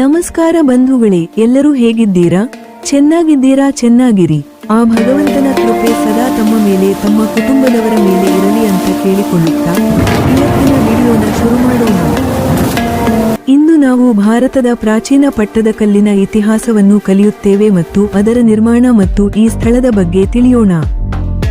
ನಮಸ್ಕಾರ ಬಂಧುಗಳೇ, ಎಲ್ಲರೂ ಹೇಗಿದ್ದೀರಾ? ಚೆನ್ನಾಗಿದ್ದೀರಾ? ಚೆನ್ನಾಗಿರಿ. ಆ ಭಗವಂತನ ಕೃಪೆ ಸದಾ ತಮ್ಮ ಮೇಲೆ, ತಮ್ಮ ಕುಟುಂಬದವರ ಮೇಲೆ ಇರಲಿ ಅಂತ ಕೇಳಿಕೊಳ್ಳುತ್ತಾ ಇವತ್ತಿನ ವಿಡಿಯೋನ ಶುರು ಮಾಡೋಣ. ಇಂದು ನಾವು ಭಾರತದ ಪ್ರಾಚೀನ ಪಟ್ಟದಕಲ್ಲಿನ ಇತಿಹಾಸವನ್ನು ಕಲಿಯುತ್ತೇವೆ ಮತ್ತು ಅದರ ನಿರ್ಮಾಣ ಮತ್ತು ಈ ಸ್ಥಳದ ಬಗ್ಗೆ ತಿಳಿಯೋಣ.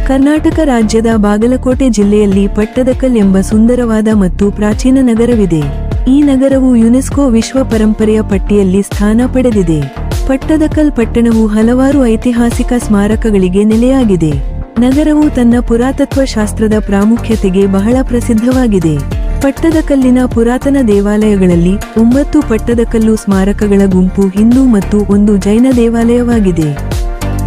ಕರ್ನಾಟಕ ರಾಜ್ಯದ ಬಾಗಲಕೋಟೆ ಜಿಲ್ಲೆಯಲ್ಲಿ ಪಟ್ಟದಕಲ್ ಎಂಬ ಸುಂದರವಾದ ಮತ್ತು ಪ್ರಾಚೀನ ನಗರವಿದೆ. ಈ ನಗರವು ಯುನೆಸ್ಕೋ ವಿಶ್ವ ಪರಂಪರೆಯ ಪಟ್ಟಿಯಲ್ಲಿ ಸ್ಥಾನ ಪಡೆದಿದೆ. ಪಟ್ಟದಕಲ್ ಪಟ್ಟಣವು ಹಲವಾರು ಐತಿಹಾಸಿಕ ಸ್ಮಾರಕಗಳಿಗೆ ನೆಲೆಯಾಗಿದೆ. ನಗರವು ತನ್ನ ಪುರಾತತ್ವ ಶಾಸ್ತ್ರದ ಪ್ರಾಮುಖ್ಯತೆಗೆ ಬಹಳ ಪ್ರಸಿದ್ಧವಾಗಿದೆ. ಪಟ್ಟದಕಲ್ಲಿನ ಪುರಾತನ ದೇವಾಲಯಗಳಲ್ಲಿ ಒಂಬತ್ತು ಪಟ್ಟದಕಲ್ಲು ಸ್ಮಾರಕಗಳ ಗುಂಪು ಹಿಂದೂ ಮತ್ತು ಒಂದು ಜೈನ ದೇವಾಲಯವಾಗಿದೆ.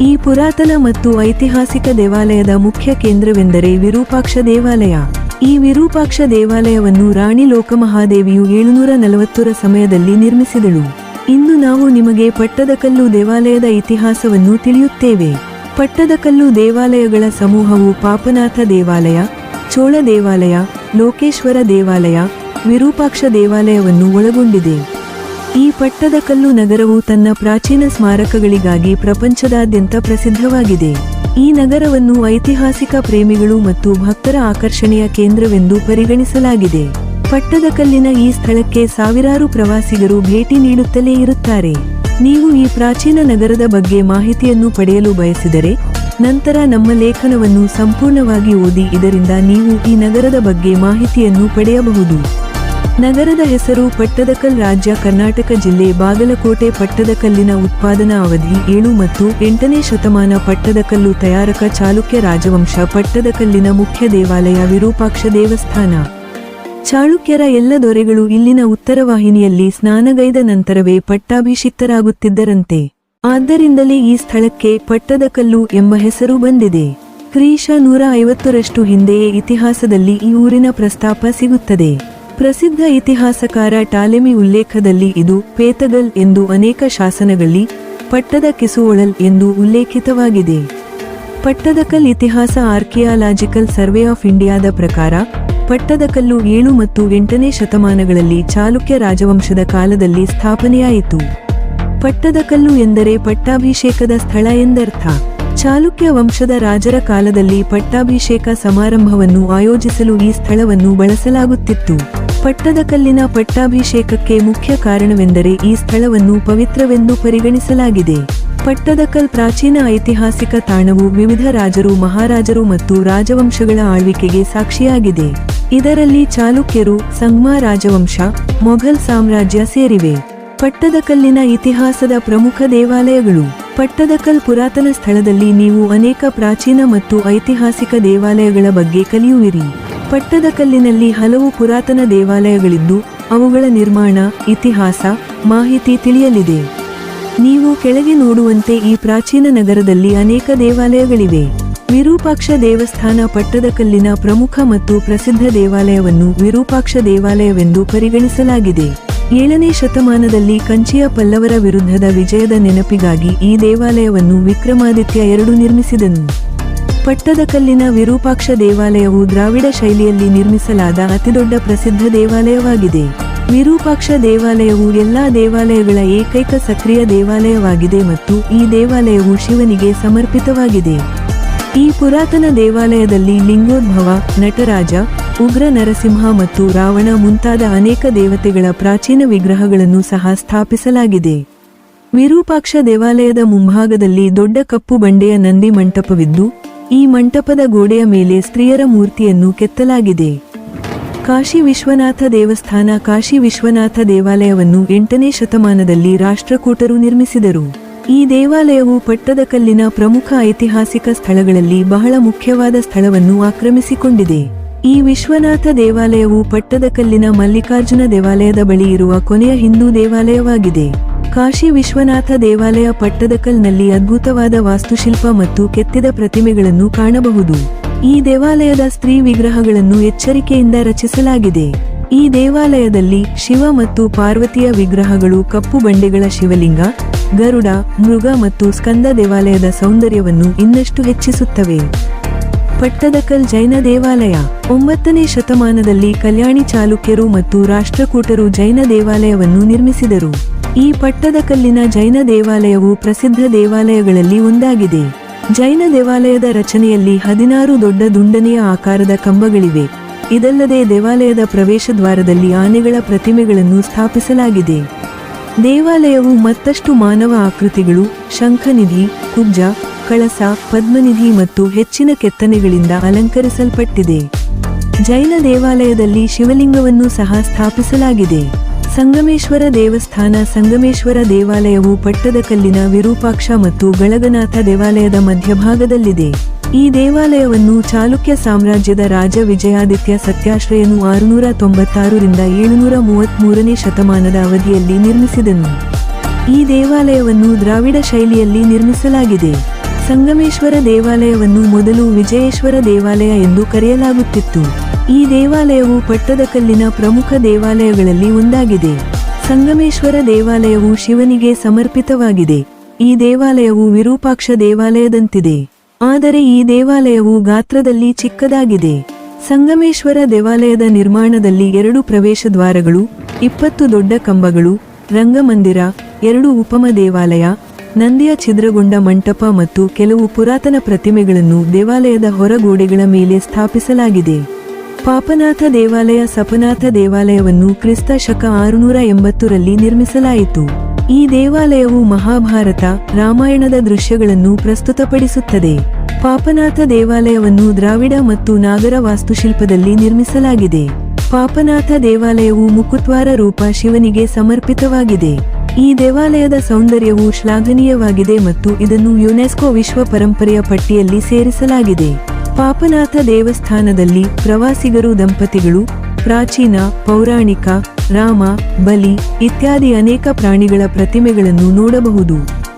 ಈ ಪುರಾತನ ಮತ್ತು ಐತಿಹಾಸಿಕ ದೇವಾಲಯದ ಮುಖ್ಯ ಕೇಂದ್ರವೆಂದರೆ ವಿರೂಪಾಕ್ಷ ದೇವಾಲಯ. ಈ ವಿರೂಪಾಕ್ಷ ದೇವಾಲಯವನ್ನು ರಾಣಿ ಲೋಕಮಹಾದೇವಿಯು ಏಳುನೂರ ನಲವತ್ತರ ಸಮಯದಲ್ಲಿ ನಿರ್ಮಿಸಿದಳು. ಇಂದು ನಾವು ನಿಮಗೆ ಪಟ್ಟದಕಲ್ಲು ದೇವಾಲಯದ ಇತಿಹಾಸವನ್ನು ತಿಳಿಯುತ್ತೇವೆ. ಪಟ್ಟದಕಲ್ಲು ದೇವಾಲಯಗಳ ಸಮೂಹವು ಪಾಪನಾಥ ದೇವಾಲಯ, ಚೋಳ ದೇವಾಲಯ, ಲೋಕೇಶ್ವರ ದೇವಾಲಯ, ವಿರೂಪಾಕ್ಷ ದೇವಾಲಯವನ್ನು ಒಳಗೊಂಡಿದೆ. ಈ ಪಟ್ಟದಕಲ್ಲು ನಗರವು ತನ್ನ ಪ್ರಾಚೀನ ಸ್ಮಾರಕಗಳಿಗಾಗಿ ಪ್ರಪಂಚದಾದ್ಯಂತ ಪ್ರಸಿದ್ಧವಾಗಿದೆ. ಈ ನಗರವನ್ನು ಐತಿಹಾಸಿಕ ಪ್ರೇಮಿಗಳು ಮತ್ತು ಭಕ್ತರ ಆಕರ್ಷಣೆಯ ಕೇಂದ್ರವೆಂದು ಪರಿಗಣಿಸಲಾಗಿದೆ. ಪಟ್ಟದಕಲ್ಲಿನ ಈ ಸ್ಥಳಕ್ಕೆ ಸಾವಿರಾರು ಪ್ರವಾಸಿಗರು ಭೇಟಿ ನೀಡುತ್ತಲೇ ಇರುತ್ತಾರೆ. ನೀವು ಈ ಪ್ರಾಚೀನ ನಗರದ ಬಗ್ಗೆ ಮಾಹಿತಿಯನ್ನು ಪಡೆಯಲು ಬಯಸಿದರೆ, ನಂತರ ನಮ್ಮ ಲೇಖನವನ್ನು ಸಂಪೂರ್ಣವಾಗಿ ಓದಿ ಇದರಿಂದ ನೀವು ಈ ನಗರದ ಬಗ್ಗೆ ಮಾಹಿತಿಯನ್ನು ಪಡೆಯಬಹುದು. ನಗರದ ಹೆಸರು ಪಟ್ಟದಕಲ್ ರಾಜ್ಯ ಕರ್ನಾಟಕ ಜಿಲ್ಲೆ ಬಾಗಲಕೋಟೆ ಪಟ್ಟದಕಲ್ಲಿನ ಉತ್ಪಾದನಾ ಅವಧಿ ಏಳು ಮತ್ತು ಎಂಟನೇ ಶತಮಾನ ಪಟ್ಟದಕಲ್ಲು ತಯಾರಕ ಚಾಲುಕ್ಯ ರಾಜವಂಶ ಪಟ್ಟದಕಲ್ಲಿನ ಮುಖ್ಯ ದೇವಾಲಯ ವಿರೂಪಾಕ್ಷ ದೇವಸ್ಥಾನ. ಚಾಳುಕ್ಯರ ಎಲ್ಲ ದೊರೆಗಳು ಇಲ್ಲಿನ ಉತ್ತರವಾಹಿನಿಯಲ್ಲಿ ಸ್ನಾನಗೈದ ನಂತರವೇ ಪಟ್ಟಾಭಿಷಿಕ್ತರಾಗುತ್ತಿದ್ದರಂತೆ. ಆದ್ದರಿಂದಲೇ ಈ ಸ್ಥಳಕ್ಕೆ ಪಟ್ಟದಕಲ್ಲು ಎಂಬ ಹೆಸರು ಬಂದಿದೆ. ಕ್ರೀಶ ನೂರ ಐವತ್ತರಷ್ಟು ಹಿಂದೆಯೇ ಇತಿಹಾಸದಲ್ಲಿ ಈ ಊರಿನ ಪ್ರಸ್ತಾಪ ಸಿಗುತ್ತದೆ. ಪ್ರಸಿದ್ಧ ಇತಿಹಾಸಕಾರ ಟಾಲೆಮಿ ಉಲ್ಲೇಖದಲ್ಲಿ ಇದು ಪೇತಗಲ್ ಎಂದು ಅನೇಕ ಶಾಸನಗಳಲ್ಲಿ ಪಟ್ಟದ ಕಿಸುವೊಳಲ್ ಎಂದು ಉಲ್ಲೇಖಿತವಾಗಿದೆ. ಪಟ್ಟದಕಲ್ ಇತಿಹಾಸ ಆರ್ಕಿಯಾಲಾಜಿಕಲ್ ಸರ್ವೆ ಆಫ್ ಇಂಡಿಯಾದ ಪ್ರಕಾರ ಪಟ್ಟದಕಲ್ಲು ಏಳು ಮತ್ತು ಎಂಟನೇ ಶತಮಾನಗಳಲ್ಲಿ ಚಾಲುಕ್ಯ ರಾಜವಂಶದ ಕಾಲದಲ್ಲಿ ಸ್ಥಾಪನೆಯಾಯಿತು. ಪಟ್ಟದಕಲ್ಲು ಎಂದರೆ ಪಟ್ಟಾಭಿಷೇಕದ ಸ್ಥಳ ಎಂದರ್ಥ. ಚಾಲುಕ್ಯ ವಂಶದ ರಾಜರ ಕಾಲದಲ್ಲಿ ಪಟ್ಟಾಭಿಷೇಕ ಸಮಾರಂಭವನ್ನು ಆಯೋಜಿಸಲು ಈ ಸ್ಥಳವನ್ನು ಬಳಸಲಾಗುತ್ತಿತ್ತು. ಪಟ್ಟದಕಲ್ಲಿನ ಪಟ್ಟಾಭಿಷೇಕಕ್ಕೆ ಮುಖ್ಯ ಕಾರಣವೆಂದರೆ ಈ ಸ್ಥಳವನ್ನು ಪವಿತ್ರವೆಂದು ಪರಿಗಣಿಸಲಾಗಿದೆ. ಪಟ್ಟದಕಲ್ ಪ್ರಾಚೀನ ಐತಿಹಾಸಿಕ ತಾಣವು ವಿವಿಧ ರಾಜರು, ಮಹಾರಾಜರು ಮತ್ತು ರಾಜವಂಶಗಳ ಆಳ್ವಿಕೆಗೆ ಸಾಕ್ಷಿಯಾಗಿದೆ. ಇದರಲ್ಲಿ ಚಾಲುಕ್ಯರು ಸಂಗ್ಮಾ ರಾಜವಂಶ, ಮೊಘಲ್ ಸಾಮ್ರಾಜ್ಯ ಸೇರಿವೆ. ಪಟ್ಟದಕಲ್ಲಿನ ಇತಿಹಾಸದ ಪ್ರಮುಖ ದೇವಾಲಯಗಳು. ಪಟ್ಟದಕಲ್ ಪುರಾತನ ಸ್ಥಳದಲ್ಲಿ ನೀವು ಅನೇಕ ಪ್ರಾಚೀನ ಮತ್ತು ಐತಿಹಾಸಿಕ ದೇವಾಲಯಗಳ ಬಗ್ಗೆ ಕಲಿಯುವಿರಿ. ಪಟ್ಟದಕಲ್ಲಿನಲ್ಲಿ ಹಲವು ಪುರಾತನ ದೇವಾಲಯಗಳಿದ್ದು, ಅವುಗಳ ನಿರ್ಮಾಣ, ಇತಿಹಾಸ, ಮಾಹಿತಿ ತಿಳಿಯಲಿದೆ. ನೀವು ಕೆಳಗೆ ನೋಡುವಂತೆ ಈ ಪ್ರಾಚೀನ ನಗರದಲ್ಲಿ ಅನೇಕ ದೇವಾಲಯಗಳಿವೆ. ವಿರೂಪಾಕ್ಷ ದೇವಸ್ಥಾನ ಪಟ್ಟದಕಲ್ಲಿನ ಪ್ರಮುಖ ಮತ್ತು ಪ್ರಸಿದ್ಧ ದೇವಾಲಯವನ್ನು ವಿರೂಪಾಕ್ಷ ದೇವಾಲಯವೆಂದು ಪರಿಗಣಿಸಲಾಗಿದೆ. ಏಳನೇ ಶತಮಾನದಲ್ಲಿ ಕಂಚಿಯ ಪಲ್ಲವರ ವಿರುದ್ಧದ ವಿಜಯದ ನೆನಪಿಗಾಗಿ ಈ ದೇವಾಲಯವನ್ನು ವಿಕ್ರಮಾದಿತ್ಯ ಎರಡು ನಿರ್ಮಿಸಿದನು. ಪಟ್ಟದಕಲ್ಲಿನ ವಿರೂಪಾಕ್ಷ ದೇವಾಲಯವು ದ್ರಾವಿಡ ಶೈಲಿಯಲ್ಲಿ ನಿರ್ಮಿಸಲಾದ ಅತಿದೊಡ್ಡ ಪ್ರಸಿದ್ಧ ದೇವಾಲಯವಾಗಿದೆ. ವಿರೂಪಾಕ್ಷ ದೇವಾಲಯವು ಎಲ್ಲಾ ದೇವಾಲಯಗಳ ಏಕೈಕ ಸಕ್ರಿಯ ದೇವಾಲಯವಾಗಿದೆ ಮತ್ತು ಈ ದೇವಾಲಯವು ಶಿವನಿಗೆ ಸಮರ್ಪಿತವಾಗಿದೆ. ಈ ಪುರಾತನ ದೇವಾಲಯದಲ್ಲಿ ಲಿಂಗೋದ್ಭವ, ನಟರಾಜ ಉಗ್ರ ನರಸಿಂಹ ಮತ್ತು ರಾವಣ ಮುಂತಾದ ಅನೇಕ ದೇವತೆಗಳ ಪ್ರಾಚೀನ ವಿಗ್ರಹಗಳನ್ನು ಸಹ ಸ್ಥಾಪಿಸಲಾಗಿದೆ. ವಿರೂಪಾಕ್ಷ ದೇವಾಲಯದ ಮುಂಭಾಗದಲ್ಲಿ ದೊಡ್ಡ ಕಪ್ಪು ಬಂಡೆಯ ನಂದಿ ಮಂಟಪವಿದ್ದು, ಈ ಮಂಟಪದ ಗೋಡೆಯ ಮೇಲೆ ಸ್ತ್ರೀಯರ ಮೂರ್ತಿಯನ್ನು ಕೆತ್ತಲಾಗಿದೆ. ಕಾಶಿ ವಿಶ್ವನಾಥ ದೇವಸ್ಥಾನ ಕಾಶಿ ವಿಶ್ವನಾಥ ದೇವಾಲಯವನ್ನು ಎಂಟನೇ ಶತಮಾನದಲ್ಲಿ ರಾಷ್ಟ್ರಕೂಟರು ನಿರ್ಮಿಸಿದರು. ಈ ದೇವಾಲಯವು ಪಟ್ಟದಕಲ್ಲಿನ ಪ್ರಮುಖ ಐತಿಹಾಸಿಕ ಸ್ಥಳಗಳಲ್ಲಿ ಬಹಳ ಮುಖ್ಯವಾದ ಸ್ಥಳವನ್ನು ಆಕ್ರಮಿಸಿಕೊಂಡಿದೆ. ಈ ವಿಶ್ವನಾಥ ದೇವಾಲಯವು ಪಟ್ಟದಕಲ್ಲಿನ ಮಲ್ಲಿಕಾರ್ಜುನ ದೇವಾಲಯದ ಬಳಿ ಇರುವ ಕೊನೆಯ ಹಿಂದೂ ದೇವಾಲಯವಾಗಿದೆ. ಕಾಶಿ ವಿಶ್ವನಾಥ ದೇವಾಲಯ ಪಟ್ಟದಕಲ್ನಲ್ಲಿ ಅದ್ಭುತವಾದ ವಾಸ್ತುಶಿಲ್ಪ ಮತ್ತು ಕೆತ್ತಿದ ಪ್ರತಿಮೆಗಳನ್ನು ಕಾಣಬಹುದು. ಈ ದೇವಾಲಯದ ಸ್ತ್ರೀ ವಿಗ್ರಹಗಳನ್ನು ಎಚ್ಚರಿಕೆಯಿಂದ ರಚಿಸಲಾಗಿದೆ. ಈ ದೇವಾಲಯದಲ್ಲಿ ಶಿವ ಮತ್ತು ಪಾರ್ವತಿಯ ವಿಗ್ರಹಗಳು, ಕಪ್ಪು ಬಂಡೆಗಳ ಶಿವಲಿಂಗ, ಗರುಡ, ಮೃಗ ಮತ್ತು ಸ್ಕಂದ ದೇವಾಲಯದ ಸೌಂದರ್ಯವನ್ನು ಇನ್ನಷ್ಟು ಹೆಚ್ಚಿಸುತ್ತವೆ. ಪಟ್ಟದಕಲ್ ಜೈನ ದೇವಾಲಯ. ಒಂಬತ್ತನೇ ಶತಮಾನದಲ್ಲಿ ಕಲ್ಯಾಣಿ ಚಾಲುಕ್ಯರು ಮತ್ತು ರಾಷ್ಟ್ರಕೂಟರು ಜೈನ ದೇವಾಲಯವನ್ನು ನಿರ್ಮಿಸಿದರು. ಈ ಪಟ್ಟದಕಲ್ಲಿನ ಜೈನ ದೇವಾಲಯವು ಪ್ರಸಿದ್ಧ ದೇವಾಲಯಗಳಲ್ಲಿ ಒಂದಾಗಿದೆ. ಜೈನ ದೇವಾಲಯದ ರಚನೆಯಲ್ಲಿ ಹದಿನಾರು ದೊಡ್ಡ ದುಂಡನೆಯ ಆಕಾರದ ಕಂಬಗಳಿವೆ. ಇದಲ್ಲದೆ ದೇವಾಲಯದ ಪ್ರವೇಶ ದ್ವಾರದಲ್ಲಿ ಆನೆಗಳ ಪ್ರತಿಮೆಗಳನ್ನು ಸ್ಥಾಪಿಸಲಾಗಿದೆ. ದೇವಾಲಯವು ಮತ್ತಷ್ಟು ಮಾನವ ಆಕೃತಿಗಳು, ಶಂಖನಿಧಿ, ಕುಬ್ಜ ಕಳಸ ಪದ್ಮನಿಧಿ ಮತ್ತು ಹೆಚ್ಚಿನ ಕೆತ್ತನೆಗಳಿಂದ ಅಲಂಕರಿಸಲ್ಪಟ್ಟಿದೆ. ಜೈನ ದೇವಾಲಯದಲ್ಲಿ ಶಿವಲಿಂಗವನ್ನು ಸಹ ಸ್ಥಾಪಿಸಲಾಗಿದೆ. ಸಂಗಮೇಶ್ವರ ದೇವಸ್ಥಾನ ಸಂಗಮೇಶ್ವರ ದೇವಾಲಯವು ಪಟ್ಟದಕಲ್ಲಿನ ವಿರೂಪಾಕ್ಷ ಮತ್ತು ಗಳಗನಾಥ ದೇವಾಲಯದ ಮಧ್ಯಭಾಗದಲ್ಲಿದೆ. ಈ ದೇವಾಲಯವನ್ನು ಚಾಲುಕ್ಯ ಸಾಮ್ರಾಜ್ಯದ ರಾಜ ವಿಜಯಾದಿತ್ಯ ಸತ್ಯಾಶ್ರಯನು ಆರುನೂರ ತೊಂಬತ್ತಾರರಿಂದ ಏಳುನೂರ ಮೂವತ್ಮೂರನೇ ಶತಮಾನದ ಅವಧಿಯಲ್ಲಿ ನಿರ್ಮಿಸಿದನು. ಈ ದೇವಾಲಯವನ್ನು ದ್ರಾವಿಡ ಶೈಲಿಯಲ್ಲಿ ನಿರ್ಮಿಸಲಾಗಿದೆ. ಸಂಗಮೇಶ್ವರ ದೇವಾಲಯವನ್ನು ಮೊದಲು ವಿಜಯೇಶ್ವರ ದೇವಾಲಯ ಎಂದು ಕರೆಯಲಾಗುತ್ತಿತ್ತು. ಈ ದೇವಾಲಯವು ಪಟ್ಟದಕಲ್ಲಿನ ಪ್ರಮುಖ ದೇವಾಲಯಗಳಲ್ಲಿ ಒಂದಾಗಿದೆ. ಸಂಗಮೇಶ್ವರ ದೇವಾಲಯವು ಶಿವನಿಗೆ ಸಮರ್ಪಿತವಾಗಿದೆ. ಈ ದೇವಾಲಯವು ವಿರೂಪಾಕ್ಷ ದೇವಾಲಯದಂತಿದೆ. ಆದರೆ ಈ ದೇವಾಲಯವು ಗಾತ್ರದಲ್ಲಿ ಚಿಕ್ಕದಾಗಿದೆ. ಸಂಗಮೇಶ್ವರ ದೇವಾಲಯದ ನಿರ್ಮಾಣದಲ್ಲಿ ಎರಡು ಪ್ರವೇಶ ದ್ವಾರಗಳು, ಇಪ್ಪತ್ತು ದೊಡ್ಡ ಕಂಬಗಳು, ರಂಗಮಂದಿರ, ಎರಡು ಉಪಮ ದೇವಾಲಯ ನಂದಿಯ ಛಿದ್ರಗೊಂಡ ಮಂಟಪ ಮತ್ತು ಕೆಲವು ಪುರಾತನ ಪ್ರತಿಮೆಗಳನ್ನು ದೇವಾಲಯದ ಹೊರಗೋಡೆಗಳ ಮೇಲೆ ಸ್ಥಾಪಿಸಲಾಗಿದೆ. ಪಾಪನಾಥ ದೇವಾಲಯ ಸಪನಾಥ ದೇವಾಲಯವನ್ನು ಕ್ರಿಸ್ತ ಶಕ ಆರುನೂರ ಎಂಬತ್ತರಲ್ಲಿ ನಿರ್ಮಿಸಲಾಯಿತು. ಈ ದೇವಾಲಯವು ಮಹಾಭಾರತ, ರಾಮಾಯಣದ ದೃಶ್ಯಗಳನ್ನು ಪ್ರಸ್ತುತಪಡಿಸುತ್ತದೆ. ಪಾಪನಾಥ ದೇವಾಲಯವನ್ನು ದ್ರಾವಿಡ ಮತ್ತು ನಾಗರ ವಾಸ್ತುಶಿಲ್ಪದಲ್ಲಿ ನಿರ್ಮಿಸಲಾಗಿದೆ. ಪಾಪನಾಥ ದೇವಾಲಯವು ಮುಕುತ್ವಾರ ರೂಪ ಶಿವನಿಗೆ ಸಮರ್ಪಿತವಾಗಿದೆ. ಈ ದೇವಾಲಯದ ಸೌಂದರ್ಯವು ಶ್ಲಾಘನೀಯವಾಗಿದೆ ಮತ್ತು ಇದನ್ನು ಯುನೆಸ್ಕೋ ವಿಶ್ವ ಪರಂಪರೆಯ ಪಟ್ಟಿಯಲ್ಲಿ ಸೇರಿಸಲಾಗಿದೆ. ಪಾಪನಾಥ ದೇವಸ್ಥಾನದಲ್ಲಿ ಪ್ರವಾಸಿಗರು, ದಂಪತಿಗಳು, ಪ್ರಾಚೀನ, ಪೌರಾಣಿಕ, ರಾಮ, ಬಲಿ ಇತ್ಯಾದಿ ಅನೇಕ ಪ್ರಾಣಿಗಳ ಪ್ರತಿಮೆಗಳನ್ನು ನೋಡಬಹುದು.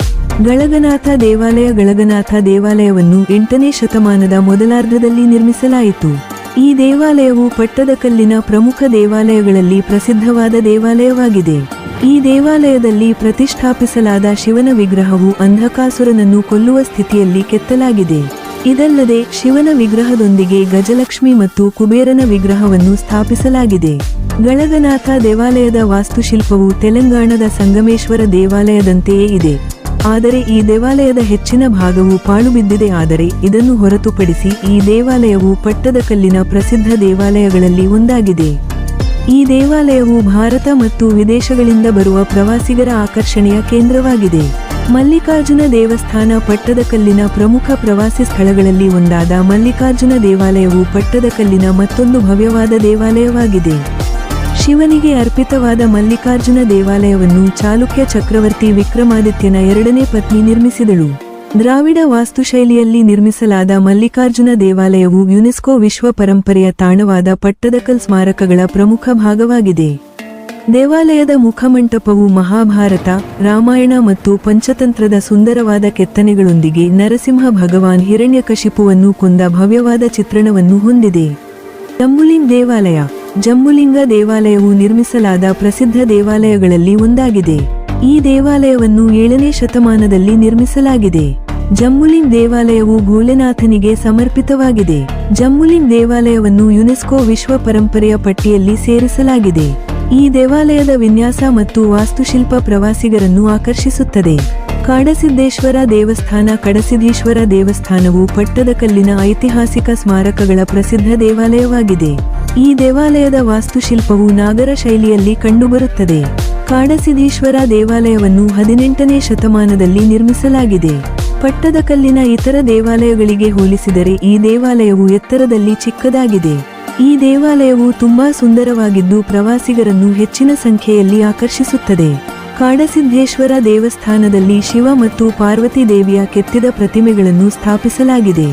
ಗಳಗನಾಥ ದೇವಾಲಯ ಗಳಗನಾಥ ದೇವಾಲಯವನ್ನು ಎಂಟನೇ ಶತಮಾನದ ಮೊದಲಾರ್ಧದಲ್ಲಿ ನಿರ್ಮಿಸಲಾಯಿತು. ಈ ದೇವಾಲಯವು ಪಟ್ಟದಕಲ್ಲಿನ ಪ್ರಮುಖ ದೇವಾಲಯಗಳಲ್ಲಿ ಪ್ರಸಿದ್ಧವಾದ ದೇವಾಲಯವಾಗಿದೆ. ಈ ದೇವಾಲಯದಲ್ಲಿ ಪ್ರತಿಷ್ಠಾಪಿಸಲಾದ ಶಿವನ ವಿಗ್ರಹವು ಅಂಧಕಾಸುರನನ್ನು ಕೊಲ್ಲುವ ಸ್ಥಿತಿಯಲ್ಲಿ ಕೆತ್ತಲಾಗಿದೆ. ಇದಲ್ಲದೆ ಶಿವನ ವಿಗ್ರಹದೊಂದಿಗೆ ಗಜಲಕ್ಷ್ಮಿ ಮತ್ತು ಕುಬೇರನ ವಿಗ್ರಹವನ್ನು ಸ್ಥಾಪಿಸಲಾಗಿದೆ. ಗಳಗನಾಥ ದೇವಾಲಯದ ವಾಸ್ತುಶಿಲ್ಪವು ತೆಲಂಗಾಣದ ಸಂಗಮೇಶ್ವರ ದೇವಾಲಯದಂತೆಯೇ ಇದೆ. ಆದರೆ ಈ ದೇವಾಲಯದ ಹೆಚ್ಚಿನ ಭಾಗವು ಪಾಳುಬಿದ್ದಿದೆ. ಆದರೆ ಇದನ್ನು ಹೊರತುಪಡಿಸಿ ಈ ದೇವಾಲಯವು ಪಟ್ಟದಕಲ್ಲಿನ ಪ್ರಸಿದ್ಧ ದೇವಾಲಯಗಳಲ್ಲಿ ಒಂದಾಗಿದೆ. ಈ ದೇವಾಲಯವು ಭಾರತ ಮತ್ತು ವಿದೇಶಗಳಿಂದ ಬರುವ ಪ್ರವಾಸಿಗರ ಆಕರ್ಷಣೆಯ ಕೇಂದ್ರವಾಗಿದೆ. ಮಲ್ಲಿಕಾರ್ಜುನ ದೇವಸ್ಥಾನ ಪಟ್ಟದಕಲ್ಲಿನ ಪ್ರಮುಖ ಪ್ರವಾಸಿ ಸ್ಥಳಗಳಲ್ಲಿ ಒಂದಾದ ಮಲ್ಲಿಕಾರ್ಜುನ ದೇವಾಲಯವು ಪಟ್ಟದಕಲ್ಲಿನ ಮತ್ತೊಂದು ಭವ್ಯವಾದ ದೇವಾಲಯವಾಗಿದೆ. ಶಿವನಿಗೆ ಅರ್ಪಿತವಾದ ಮಲ್ಲಿಕಾರ್ಜುನ ದೇವಾಲಯವನ್ನು ಚಾಲುಕ್ಯ ಚಕ್ರವರ್ತಿ ವಿಕ್ರಮಾದಿತ್ಯನ ಎರಡನೇ ಪತ್ನಿ ನಿರ್ಮಿಸಿದಳು. ದ್ರಾವಿಡ ವಾಸ್ತುಶೈಲಿಯಲ್ಲಿ ನಿರ್ಮಿಸಲಾದ ಮಲ್ಲಿಕಾರ್ಜುನ ದೇವಾಲಯವು ಯುನೆಸ್ಕೋ ವಿಶ್ವ ಪರಂಪರೆಯ ತಾಣವಾದ ಪಟ್ಟದಕಲ್ ಸ್ಮಾರಕಗಳ ಪ್ರಮುಖ ಭಾಗವಾಗಿದೆ. ದೇವಾಲಯದ ಮುಖಮಂಟಪವು ಮಹಾಭಾರತ, ರಾಮಾಯಣ ಮತ್ತು ಪಂಚತಂತ್ರದ ಸುಂದರವಾದ ಕೆತ್ತನೆಗಳೊಂದಿಗೆ ನರಸಿಂಹ ಭಗವಾನ್ ಹಿರಣ್ಯಕಶಿಪುವನ್ನು ಕೊಂದ ಭವ್ಯವಾದ ಚಿತ್ರಣವನ್ನು ಹೊಂದಿದೆ. ತಮ್ಮುಲಿಂ ದೇವಾಲಯ ಜಂಬುಲಿಂಗ ದೇವಾಲಯವು ನಿರ್ಮಿಸಲಾದ ಪ್ರಸಿದ್ಧ ದೇವಾಲಯಗಳಲ್ಲಿ ಒಂದಾಗಿದೆ. ಈ ದೇವಾಲಯವನ್ನು ಏಳನೇ ಶತಮಾನದಲ್ಲಿ ನಿರ್ಮಿಸಲಾಗಿದೆ. ಜಂಬುಲಿಂಗ್ ದೇವಾಲಯವು ಭೋಲೆನಾಥನಿಗೆ ಸಮರ್ಪಿತವಾಗಿದೆ. ಜಂಬುಲಿಂಗ್ ದೇವಾಲಯವನ್ನು ಯುನೆಸ್ಕೋ ವಿಶ್ವ ಪರಂಪರೆಯ ಪಟ್ಟಿಯಲ್ಲಿ ಸೇರಿಸಲಾಗಿದೆ. ಈ ದೇವಾಲಯದ ವಿನ್ಯಾಸ ಮತ್ತು ವಾಸ್ತುಶಿಲ್ಪ ಪ್ರವಾಸಿಗರನ್ನು ಆಕರ್ಷಿಸುತ್ತದೆ. ಕಾಡಸಿದ್ದೇಶ್ವರ ದೇವಸ್ಥಾನ ಕಡಸಿದ್ದೇಶ್ವರ ದೇವಸ್ಥಾನವು ಪಟ್ಟದಕಲ್ಲಿನ ಐತಿಹಾಸಿಕ ಸ್ಮಾರಕಗಳ ಪ್ರಸಿದ್ಧ ದೇವಾಲಯವಾಗಿದೆ. ಈ ದೇವಾಲಯದ ವಾಸ್ತುಶಿಲ್ಪವು ನಾಗರ ಶೈಲಿಯಲ್ಲಿ ಕಂಡುಬರುತ್ತದೆ. ಕಾಡಸಿದ್ದೇಶ್ವರ ದೇವಾಲಯವನ್ನು ಹದಿನೆಂಟನೇ ಶತಮಾನದಲ್ಲಿ ನಿರ್ಮಿಸಲಾಗಿದೆ. ಪಟ್ಟದಕಲ್ಲಿನ ಇತರ ದೇವಾಲಯಗಳಿಗೆ ಹೋಲಿಸಿದರೆ ಈ ದೇವಾಲಯವು ಎತ್ತರದಲ್ಲಿ ಚಿಕ್ಕದಾಗಿದೆ. ಈ ದೇವಾಲಯವು ತುಂಬಾ ಸುಂದರವಾಗಿದ್ದು ಪ್ರವಾಸಿಗರನ್ನು ಹೆಚ್ಚಿನ ಸಂಖ್ಯೆಯಲ್ಲಿ ಆಕರ್ಷಿಸುತ್ತದೆ. ಕಾಡಸಿದ್ದೇಶ್ವರ ದೇವಸ್ಥಾನದಲ್ಲಿ ಶಿವ ಮತ್ತು ಪಾರ್ವತಿ ದೇವಿಯ ಕೆತ್ತಿದ ಪ್ರತಿಮೆಗಳನ್ನು ಸ್ಥಾಪಿಸಲಾಗಿದೆ.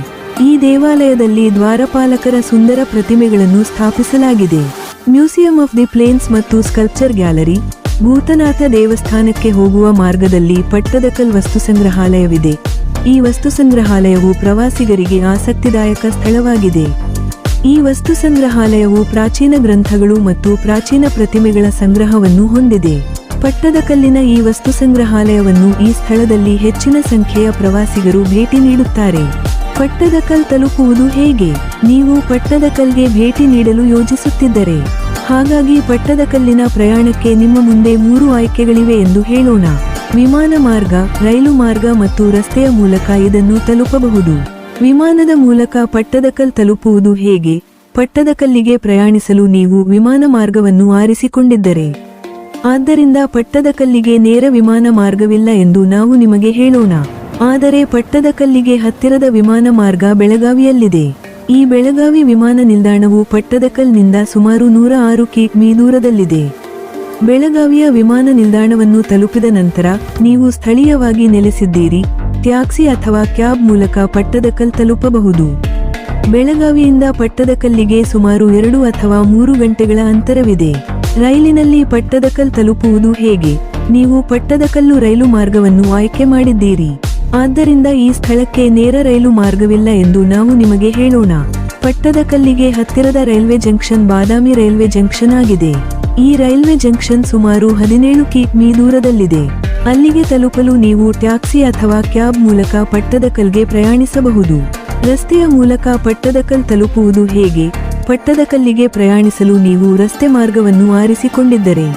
ಈ ದೇವಾಲಯದಲ್ಲಿ ದ್ವಾರಪಾಲಕರ ಸುಂದರ ಪ್ರತಿಮೆಗಳನ್ನು ಸ್ಥಾಪಿಸಲಾಗಿದೆ. ಮ್ಯೂಸಿಯಂ ಆಫ್ ದಿ ಪ್ಲೇನ್ಸ್ ಮತ್ತು ಸ್ಕಲ್ಪ್ಚರ್ ಗ್ಯಾಲರಿ, ಭೂತನಾಥ ದೇವಸ್ಥಾನಕ್ಕೆ ಹೋಗುವ ಮಾರ್ಗದಲ್ಲಿ ಪಟ್ಟದಕಲ್ ವಸ್ತು ಸಂಗ್ರಹಾಲಯವಿದೆ. ಈ ವಸ್ತು ಸಂಗ್ರಹಾಲಯವು ಪ್ರವಾಸಿಗರಿಗೆ ಆಸಕ್ತಿದಾಯಕ ಸ್ಥಳವಾಗಿದೆ. ಈ ವಸ್ತು ಸಂಗ್ರಹಾಲಯವು ಪ್ರಾಚೀನ ಗ್ರಂಥಗಳು ಮತ್ತು ಪ್ರಾಚೀನ ಪ್ರತಿಮೆಗಳ ಸಂಗ್ರಹವನ್ನು ಹೊಂದಿದೆ. ಪಟ್ಟದಕಲ್ಲಿನ ಈ ವಸ್ತು ಸಂಗ್ರಹಾಲಯವನ್ನು ಈ ಸ್ಥಳದಲ್ಲಿ ಹೆಚ್ಚಿನ ಸಂಖ್ಯೆಯ ಪ್ರವಾಸಿಗರು ಭೇಟಿ ನೀಡುತ್ತಾರೆ. ಪಟ್ಟದಕಲ್ ತಲುಪುವುದು ಹೇಗೆ? ನೀವು ಪಟ್ಟದಕಲ್ಗೆ ಭೇಟಿ ನೀಡಲು ಯೋಜಿಸುತ್ತಿದ್ದರೆ. ಹಾಗಾಗಿ ಪಟ್ಟದಕಲ್ಲಿನ ಪ್ರಯಾಣಕ್ಕೆ ನಿಮ್ಮ ಮುಂದೆ ಮೂರು ಆಯ್ಕೆಗಳಿವೆ ಎಂದು ಹೇಳೋಣ. ವಿಮಾನ ಮಾರ್ಗ, ರೈಲು ಮಾರ್ಗ ಮತ್ತು ರಸ್ತೆಯ ಮೂಲಕ ಇದನ್ನು ತಲುಪಬಹುದು. ವಿಮಾನದ ಮೂಲಕ ಪಟ್ಟದಕಲ್ ತಲುಪುವುದು ಹೇಗೆ? ಪಟ್ಟದಕಲ್ಲಿಗೆ ಪ್ರಯಾಣಿಸಲು ನೀವು ವಿಮಾನ ಮಾರ್ಗವನ್ನು ಆರಿಸಿಕೊಂಡಿದ್ದರೆ. ಆದ್ದರಿಂದ ಪಟ್ಟದಕಲ್ಲಿಗೆ ನೇರ ವಿಮಾನ ಮಾರ್ಗವಿಲ್ಲ ಎಂದು ನಾವು ನಿಮಗೆ ಹೇಳೋಣ. ಆದರೆ ಪಟ್ಟದಕಲ್ಲಿಗೆ ಹತ್ತಿರದ ವಿಮಾನ ಮಾರ್ಗ ಬೆಳಗಾವಿಯಲ್ಲಿದೆ. ಈ ಬೆಳಗಾವಿ ವಿಮಾನ ನಿಲ್ದಾಣವು ಪಟ್ಟದಕಲ್ನಿಂದ ಸುಮಾರು ನೂರ ಆರು ಕಿಮೀ ದೂರದಲ್ಲಿದೆ. ಬೆಳಗಾವಿಯ ವಿಮಾನ ನಿಲ್ದಾಣವನ್ನು ತಲುಪಿದ ನಂತರ ನೀವು ಸ್ಥಳೀಯವಾಗಿ ನೆಲೆಸಿದ್ದೀರಿ, ಟ್ಯಾಕ್ಸಿ ಅಥವಾ ಕ್ಯಾಬ್ ಮೂಲಕ ಪಟ್ಟದಕಲ್ ತಲುಪಬಹುದು. ಬೆಳಗಾವಿಯಿಂದ ಪಟ್ಟದಕಲ್ಲಿಗೆ ಸುಮಾರು ಎರಡು ಅಥವಾ ಮೂರು ಗಂಟೆಗಳ ಅಂತರವಿದೆ. ರೈಲಿನಲ್ಲಿ ಪಟ್ಟದಕಲ್ ತಲುಪುವುದು ಹೇಗೆ? ನೀವು ಪಟ್ಟದಕಲ್ಲು ರೈಲು ಮಾರ್ಗವನ್ನು ಆಯ್ಕೆ ಮಾಡಿದ್ದೀರಿ. ಆದ್ದರಿಂದ ಈ ಸ್ಥಳಕ್ಕೆ ನೇರ ರೈಲು ಮಾರ್ಗವಿಲ್ಲ ಎಂದು ನಾವು ನಿಮಗೆ ಹೇಳೋಣ. ಪಟ್ಟದಕಲ್ಲಿಗೆ ಹತ್ತಿರದ railway junction Badami railway junction ಆಗಿದೆ. ಈ ರೈಲ್ವೆ ಜಂಕ್ಷನ್ ಸುಮಾರು ಹದಿನೇಳು ಕಿಮೀ ದೂರದಲ್ಲಿದೆ. ಅಲ್ಲಿಗೆ ತಲುಪಲು ನೀವು ಟ್ಯಾಕ್ಸಿ ಅಥವಾ ಕ್ಯಾಬ್ ಮೂಲಕ ಪಟ್ಟದಕಲ್ಗೆ ಪ್ರಯಾಣಿಸಬಹುದು. ರಸ್ತೆಯ ಮೂಲಕ ಪಟ್ಟದಕಲ್ ತಲುಪುವುದು ಹೇಗೆ? ಪಟ್ಟದಕಲ್ಲಿಗೆ ಪ್ರಯಾಣಿಸಲು ನೀವು ರಸ್ತೆ ಮಾರ್ಗವನ್ನು ಆರಿಸಿಕೊಂಡಿದ್ದರೆ.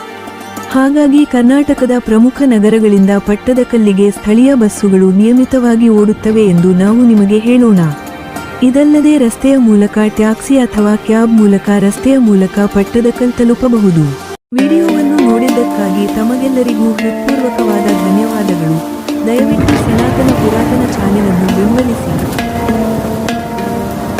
ಹಾಗಾಗಿ ಕರ್ನಾಟಕದ ಪ್ರಮುಖ ನಗರಗಳಿಂದ ಪಟ್ಟದಕಲ್ಲಿಗೆ ಸ್ಥಳೀಯ ಬಸ್ಸುಗಳು ನಿಯಮಿತವಾಗಿ ಓಡುತ್ತವೆ ಎಂದು ನಾವು ನಿಮಗೆ ಹೇಳೋಣ. ಇದಲ್ಲದೆ ರಸ್ತೆಯ ಮೂಲಕ ಟ್ಯಾಕ್ಸಿ ಅಥವಾ ಕ್ಯಾಬ್ ಮೂಲಕ ರಸ್ತೆಯ ಮೂಲಕ ಪಟ್ಟದಕಲ್ ತಲುಪಬಹುದು. ವಿಡಿಯೋವನ್ನು ನೋಡಿದ್ದಕ್ಕಾಗಿ ತಮಗೆಲ್ಲರಿಗೂ ಹೃತ್ಪೂರ್ವಕವಾದ ಧನ್ಯವಾದಗಳು. ದಯವಿಟ್ಟು ಸನಾತನ ಪುರಾತನ ಚಾನೆಲ್ ಅನ್ನು ಬೆಂಬಲಿಸಿ.